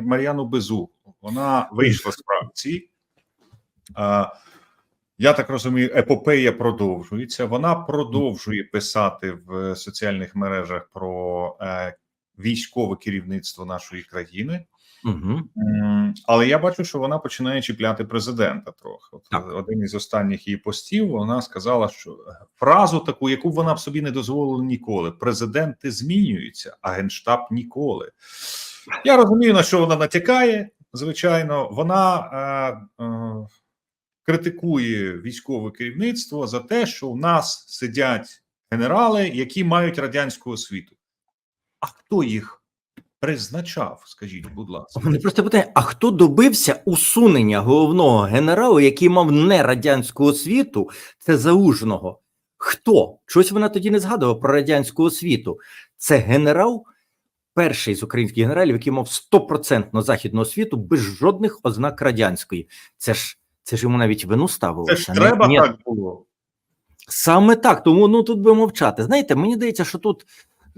Мар'яну Безу. Вона вийшла з фракції. Я так розумію, епопея продовжується. Вона продовжує писати в соціальних мережах про е, військове керівництво нашої країни. Угу. Але я бачу, що вона починає чіпляти президента трохи. От Так. один із останніх її постів вона сказала, що фразу таку, яку вона б собі не дозволила ніколи: президенти змінюються, а генштаб ніколи. Я розумію, на що вона натякає. Звичайно, вона е, е, критикує військове керівництво за те, що у нас сидять генерали, які мають радянську освіту. А хто їх призначав? Скажіть, будь ласка. Мене просто питання: а хто добився усунення головного генерала, який мав не радянську освіту, це залужного? Хто? Чогось вона тоді не згадувала про радянську освіту. Це генерал, перший з українських генералів, який мав стопроцентно західну освіту без жодних ознак радянської. Це ж це ж йому навіть вину ставилося. Це ж треба ні, так було. Саме так, тому ну тут би мовчати. Знаєте, мені здається, що тут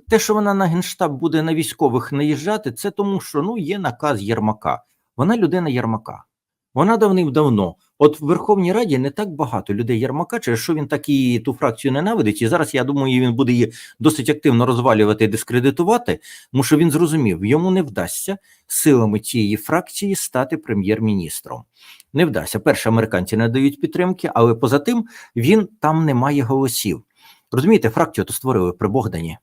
те, що вона на генштаб буде на військових наїжджати, це тому, що ну є наказ Єрмака. Вона людина Єрмака. Вона давним-давно. От в Верховній Раді не так багато людей Єрмака, через що він так і ту фракцію ненавидить. І зараз я думаю, він буде її досить активно розвалювати і дискредитувати, тому що він зрозумів, йому не вдасться силами цієї фракції стати прем'єр-міністром. Не вдасться. Перше, американці не дають підтримки, але поза тим він там не має голосів. Розумієте, фракцію то створили при Богдані.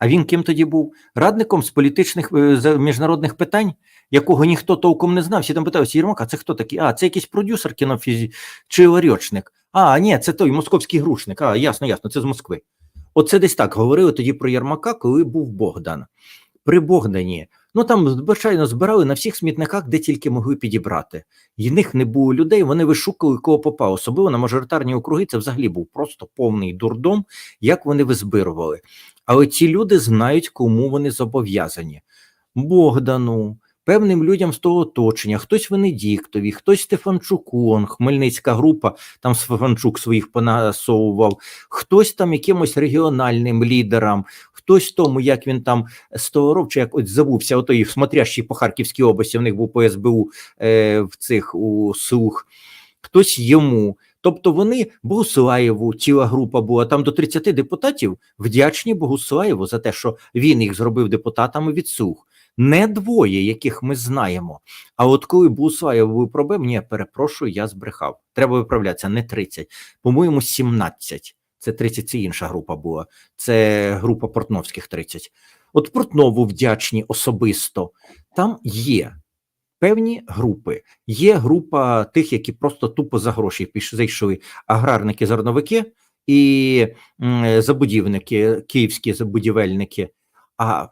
А він ким тоді був? Радником з політичних е, з міжнародних питань, якого ніхто толком не знав. Всі там питалися, Єрмак, а це хто такий? А, це якийсь продюсер кінофізі чи ларьочник. А, ні, це той московський грушник. А, ясно, ясно, це з Москви. Оце десь так говорили тоді про Єрмака, коли був Богдан. При Богдані. Ну там, звичайно, збирали на всіх смітниках, де тільки могли підібрати. І них не було людей, вони вишукали кого попав. Особливо на мажоритарні округи це взагалі був просто повний дурдом, як вони визбирували. Але ці люди знають, кому вони зобов'язані. Богдану, певним людям з того оточення, хтось Венедіктові, хтось Стефанчуку, он, Хмельницька група, там Стефанчук своїх понасовував, хтось там якимось регіональним лідерам, хтось тому, як він там Столаров, чи як ось забувся, отой смотрящий по Харківській області, в них був по СБУ е, в цих у слух, хтось йому. Тобто вони Богуслаєву, ціла група була там до 30 депутатів, вдячні Богуслаєву за те, що він їх зробив депутатами від слух. Не двоє, яких ми знаємо. А от коли Богуслаєв проблем, ні, перепрошую, я збрехав. Треба виправлятися, не 30, по-моєму, 17. Це 30, це інша група була. Це група Портновських 30. От Портнову вдячні особисто. Там є певні групи. Є група тих, які просто тупо за гроші зайшли аграрники, зерновики і забудівники, київські забудівельники. А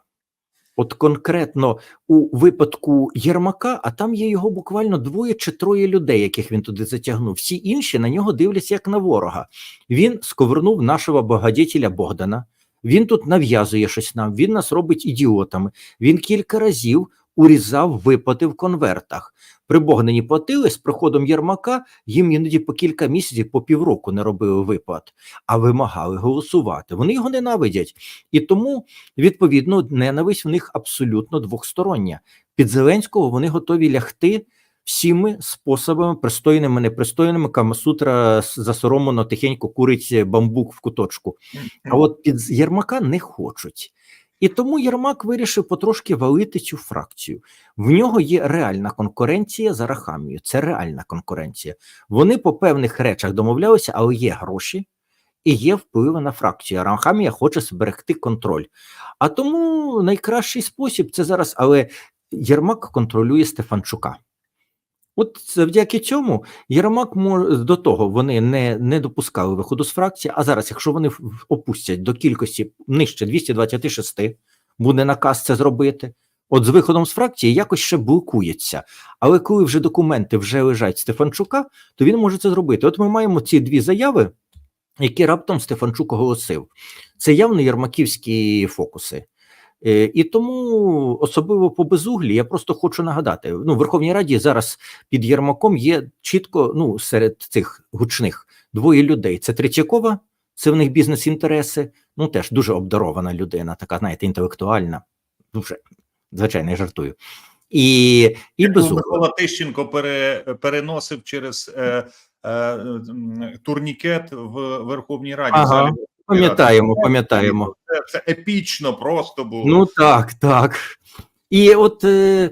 от конкретно у випадку Єрмака, а там є його буквально двоє чи троє людей, яких він туди затягнув. Всі інші на нього дивляться як на ворога. Він сковернув нашого багатітеля Богдана. Він тут нав'язує щось нам, він нас робить ідіотами. Він кілька разів урізав виплати в конвертах. При Богдані платили з приходом Єрмака, їм іноді по кілька місяців, по півроку не робили виплат, а вимагали голосувати. Вони його ненавидять. І тому, відповідно, ненависть в них абсолютно двохстороння. Під Зеленського вони готові лягти всіми способами, пристойними, непристойними. Камасутра засоромлено тихенько курить бамбук в куточку. А от під Єрмака не хочуть. І тому Єрмак вирішив потрошки валити цю фракцію. В нього є реальна конкуренція за Рахамію. Це реальна конкуренція. Вони по певних речах домовлялися, але є гроші і є впливи на фракцію. Рахамія хоче зберегти контроль. А тому найкращий спосіб це зараз, але Єрмак контролює Стефанчука. От завдяки цьому Єрмак може до того вони не не допускали виходу з фракції. А зараз, якщо вони опустять до кількості нижче 226, буде наказ це зробити. От з виходом з фракції якось ще блокується. Але коли вже документи вже лежать Стефанчука, то він може це зробити. От ми маємо ці дві заяви, які раптом Стефанчук оголосив. Це явно єрмаківські фокуси. Е, І тому особливо по безуглі я просто хочу нагадати: ну, в Верховній Раді зараз під Єрмаком є чітко ну, серед цих гучних двоє людей: це Третьякова, це в них бізнес-інтереси. Ну теж дуже обдарована людина, така, знаєте, інтелектуальна. Дуже звичайно, я жартую. І, і безумовно. Микола Тищенко пере, переносив через е, е, турнікет в Верховній Раді. Ага, Пам'ятаємо, пам'ятаємо. Це, це епічно просто було. Ну так, так. І от е,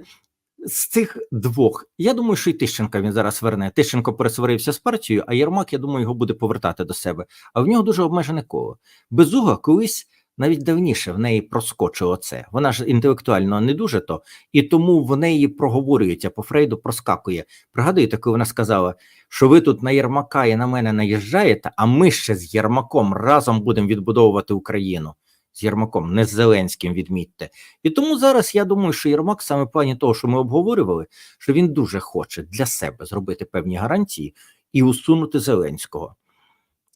з цих двох, я думаю, що і Тищенка він зараз верне. Тищенко пересварився з партією, а Єрмак, я думаю, його буде повертати до себе. А в нього дуже обмежене коло. Безуга колись навіть давніше в неї проскочило це. Вона ж інтелектуально не дуже то, і тому в неї проговорюється по Фрейду, проскакує. Пригадуєте, коли вона сказала, що ви тут на Єрмака і на мене наїжджаєте, а ми ще з Єрмаком разом будемо відбудовувати Україну. З Єрмаком, не з Зеленським, відмітьте. І тому зараз я думаю, що Єрмак, саме в плані того, що ми обговорювали, що він дуже хоче для себе зробити певні гарантії і усунути Зеленського.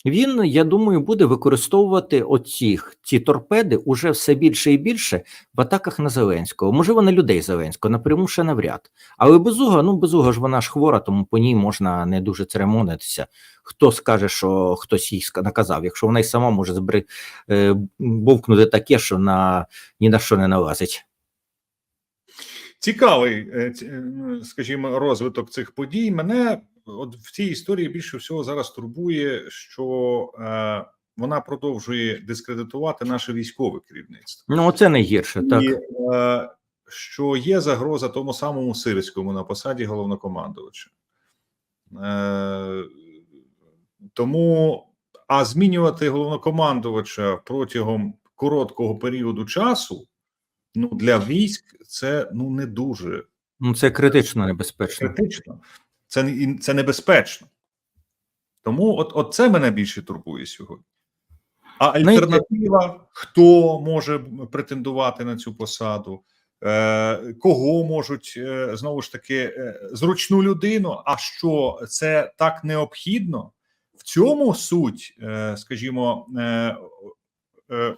Він, я думаю, буде використовувати оці ці торпеди уже все більше і більше в атаках на Зеленського. Можливо, на людей Зеленського, напряму ще навряд. Але безуга, ну безуга ж вона ж хвора, тому по ній можна не дуже церемонитися. Хто скаже, що хтось їй наказав, якщо вона й сама може збри, е, бовкнути таке, що на ні на що не налазить. Цікавий, е, е, скажімо, розвиток цих подій. Мене от в цій історії більше всього зараз турбує, що е, вона продовжує дискредитувати наше військове керівництво. Ну, це найгірше, так. І, е, що є загроза тому самому Сирському на посаді головнокомандувача. Е, тому, а змінювати головнокомандувача протягом короткого періоду часу ну, для військ це ну не дуже Ну, це критично небезпечно. критично, це, це небезпечно. Тому от, от це мене більше турбує сьогодні. А альтернатива, хто може претендувати на цю посаду, е, кого можуть е, знову ж таки е, зручну людину. А що це так необхідно? В цьому суть, скажімо,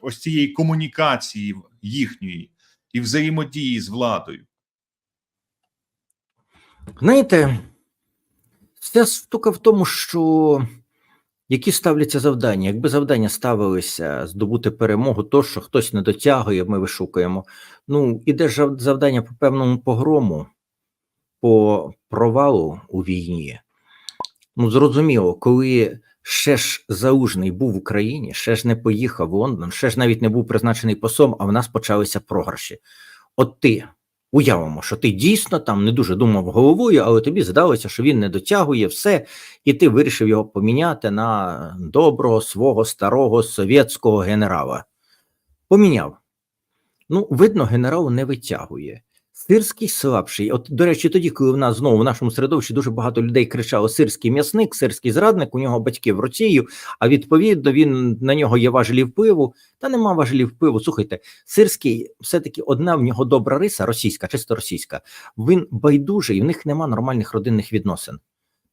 ось цієї комунікації їхньої і взаємодії з владою. Знаєте, вся штука в тому, що які ставляться завдання. Якби завдання ставилися здобути перемогу, то що хтось не дотягує, ми вишукуємо. Ну, іде завдання по певному погрому, по провалу у війні. Ну, зрозуміло, коли ще ж Заужний був в Україні, ще ж не поїхав в Лондон, ще ж навіть не був призначений послом, а в нас почалися програші. От ти уявимо, що ти дійсно там не дуже думав головою, але тобі здалося, що він не дотягує все, і ти вирішив його поміняти на доброго свого старого совєтського генерала. Поміняв. Ну, видно, генерал не витягує. Сирський слабший. От, до речі, тоді, коли в нас знову в нашому середовищі дуже багато людей кричало сирський м'ясник, сирський зрадник, у нього батьки в Росію, а відповідно він на нього є важелі впливу. Та нема важелів впливу. Слухайте, сирський все-таки одна в нього добра риса, російська, чисто російська. Він байдужий, в них нема нормальних родинних відносин.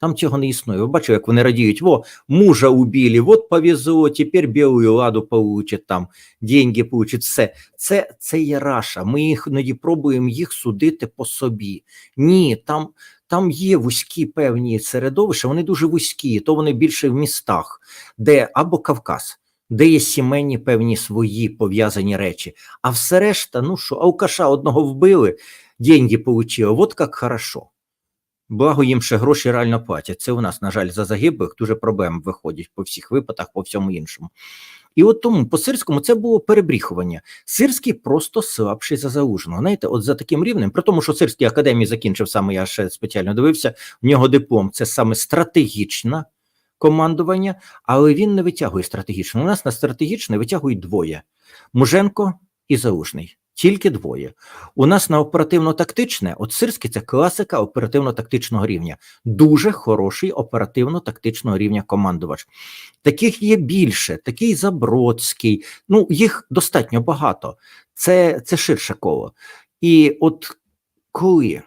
Там цього не існує. Ви бачили, як вони радіють: во, мужа убили, от повезло, тепер білу ладу получить там, деньги получить, все. Це, це є раша. Ми їх іноді пробуємо їх судити по собі. Ні, там, там є вузькі певні середовища, вони дуже вузькі, то вони більше в містах, де або Кавказ. Де є сімейні певні свої пов'язані речі, а все решта, ну що, алкаша одного вбили, деньги получили, от як хорошо. Благо їм ще гроші реально платять. Це у нас, на жаль, за загиблих дуже проблем виходять по всіх випадках, по всьому іншому. І от тому по сирському це було перебріхування. Сирський просто слабший за залужного. Знаєте, от за таким рівнем, при тому, що Сирський академії закінчив саме, я ще спеціально дивився, в нього диплом це саме стратегічне командування, але він не витягує стратегічно. У нас на стратегічне витягують двоє: Муженко і Залужний. Тільки двоє. У нас на оперативно-тактичне, от Сирський це класика оперативно-тактичного рівня. Дуже хороший оперативно-тактичного рівня командувач. Таких є більше, такий Забродський. Ну, їх достатньо багато. Це, це ширше коло. І от коли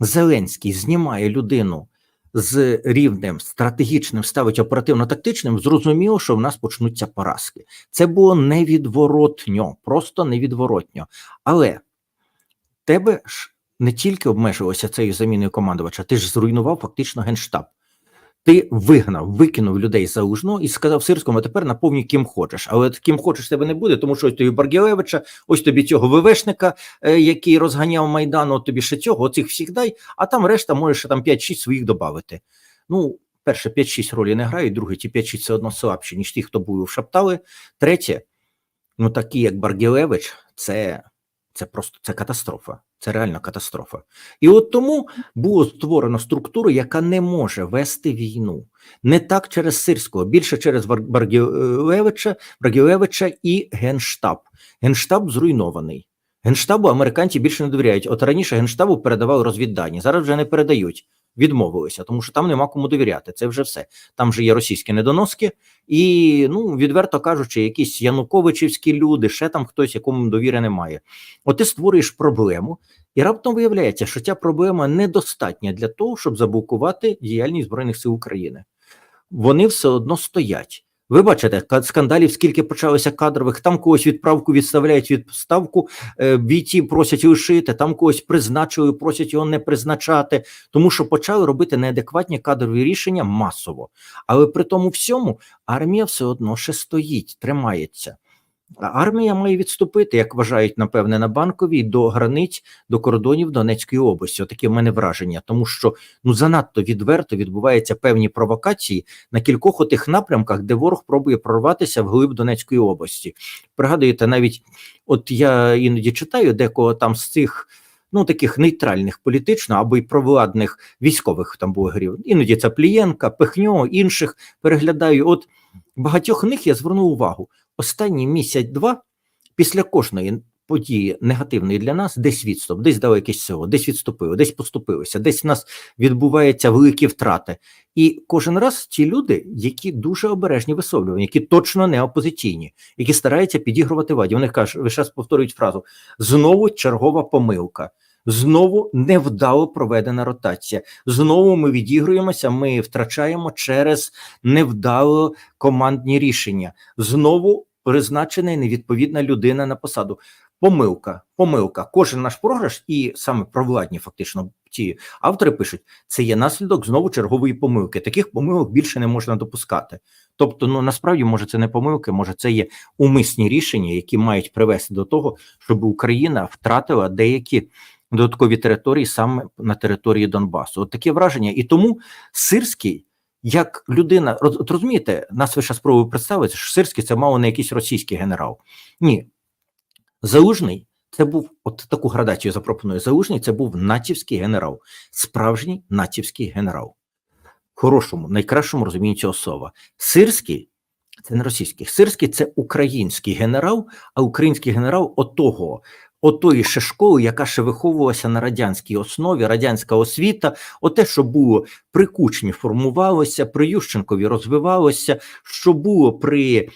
Зеленський знімає людину з рівнем стратегічним, ставить оперативно-тактичним, зрозуміло, що в нас почнуться поразки. Це було невідворотньо, просто невідворотньо. Але тебе ж не тільки обмежилося цією заміною командувача, ти ж зруйнував фактично генштаб. Ти вигнав, викинув людей за Ужно і сказав Сирському, тепер наповнюй ким хочеш. Але ким хочеш тебе не буде, тому що ось тобі Баргілевича, ось тобі цього ВВшника, е, який розганяв Майдан, от тобі ще цього, оцих всіх дай, а там решта можеш ще там 5-6 своїх додати. Ну, перше, 5-6 ролі не грають, друге, ті 5-6 все одно слабші, ніж ті, хто був Шаптали. Третє, ну такі, як Баргілевич, це, це просто це катастрофа. Це реальна катастрофа. І от тому було створено структуру, яка не може вести війну. Не так через Сирського, більше через Бар- Баргілевича, Баргілевича і Генштаб. Генштаб зруйнований. Генштабу американці більше не довіряють. От раніше Генштабу передавали розвіддані, зараз вже не передають. Відмовилися, тому що там нема кому довіряти. Це вже все. Там же є російські недоноски, і ну відверто кажучи, якісь Януковичівські люди, ще там хтось, якому довіри немає. От ти створюєш проблему, і раптом виявляється, що ця проблема недостатня для того, щоб заблокувати діяльність Збройних сил України. Вони все одно стоять. Ви бачите, скандалів, скільки почалося кадрових, там когось відправку відставляють відставку, е, бійці просять лишити, там когось призначили, просять його не призначати, тому що почали робити неадекватні кадрові рішення масово. Але при тому всьому армія все одно ще стоїть, тримається. Армія має відступити, як вважають, напевне, на банковій до границь, до кордонів Донецької області. Отаке в мене враження, тому що ну занадто відверто відбуваються певні провокації на кількох отих напрямках, де ворог пробує прорватися в глиб Донецької області. Пригадуєте, навіть от я іноді читаю декого там з цих. Ну, таких нейтральних політично або й провладних військових там блогерів. Іноді це Плієнка, Пехньо, інших переглядаю. От багатьох них я звернув увагу. Останній місяць-два після кожної події негативної для нас, десь відступ, десь дало якесь село, десь відступили, десь поступилися, десь в нас відбуваються великі втрати. І кожен раз ті люди, які дуже обережні висловлювання, які точно не опозиційні, які стараються підігрувати владі. Вони кажуть, ви зараз повторюють фразу: знову чергова помилка. Знову невдало проведена ротація. Знову ми відігруємося, ми втрачаємо через невдало командні рішення. Знову призначена невідповідна людина на посаду. Помилка, помилка. Кожен наш програш, і саме провладні, фактично, ті автори пишуть, це є наслідок знову чергової помилки. Таких помилок більше не можна допускати. Тобто, ну насправді, може, це не помилки, може, це є умисні рішення, які мають привести до того, щоб Україна втратила деякі додаткові території саме на території Донбасу. От таке враження. І тому Сирський, як людина, от розумієте, нас ви ще спробую представити, що Сирський це мало не якийсь російський генерал. Ні. Залужний це був от таку градацію запропоную. Залужний це був натівський генерал, справжній натівський генерал. Хорошому, найкращому розумінні цього слова. Сирський це не російський. Сирський це український генерал, а український генерал отого, отої ще школи, яка ще виховувалася на радянській основі, радянська освіта, оте, що було при Кучмі формувалося, при Ющенкові розвивалося, що було при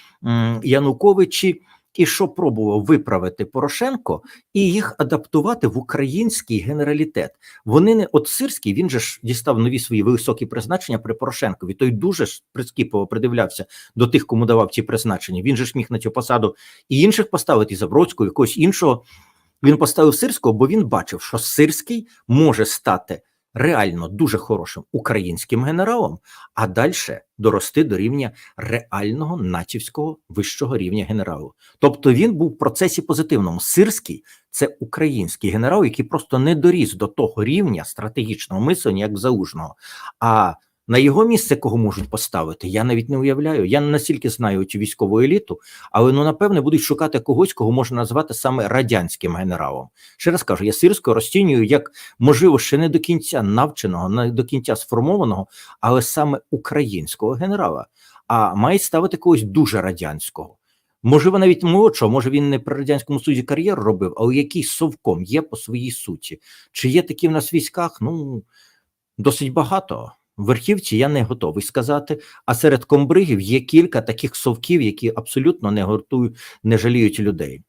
Януковичі. І що пробував виправити Порошенко і їх адаптувати в український генералітет. Вони не от Сирський, він же ж дістав нові свої високі призначення при Порошенкові. Той дуже ж прискіпливо придивлявся до тих, кому давав ці призначення. Він же ж міг на цю посаду і інших поставити, Забродського, якогось іншого. Він поставив Сирського, бо він бачив, що Сирський може стати реально дуже хорошим українським генералом, а далі дорости до рівня реального натівського вищого рівня генералу. Тобто він був в процесі позитивному. Сирський це український генерал, який просто не доріс до того рівня стратегічного мислення, як в Залужного. А на його місце кого можуть поставити, я навіть не уявляю. Я не настільки знаю цю військову еліту, але ну напевне будуть шукати когось, кого можна назвати саме радянським генералом. Ще раз кажу, я сирського розцінюю як можливо ще не до кінця навченого, не до кінця сформованого, але саме українського генерала. А мають ставити когось дуже радянського. Можливо, навіть молодшого, може він не при радянському суді кар'єру робив, але який совком є по своїй суті. Чи є такі в нас в військах? Ну досить багато. Верхівці я не готовий сказати. А серед комбригів є кілька таких совків, які абсолютно не гуртують, не жаліють людей.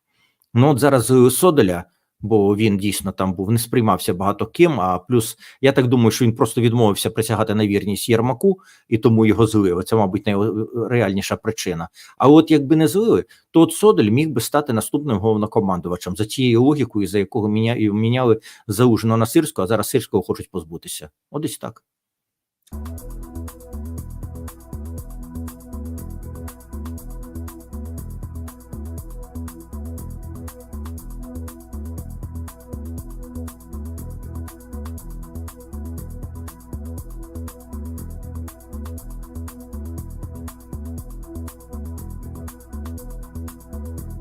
Ну от зараз Содоля, бо він дійсно там був, не сприймався багато ким. А плюс я так думаю, що він просто відмовився присягати на вірність Єрмаку, і тому його злили. Це, мабуть, найреальніша причина. А от якби не злили, то от Содоль міг би стати наступним головнокомандувачем за цією логікою, за якого міняли залужного на Сирського, а зараз Сирського хочуть позбутися. От десь так. Thank you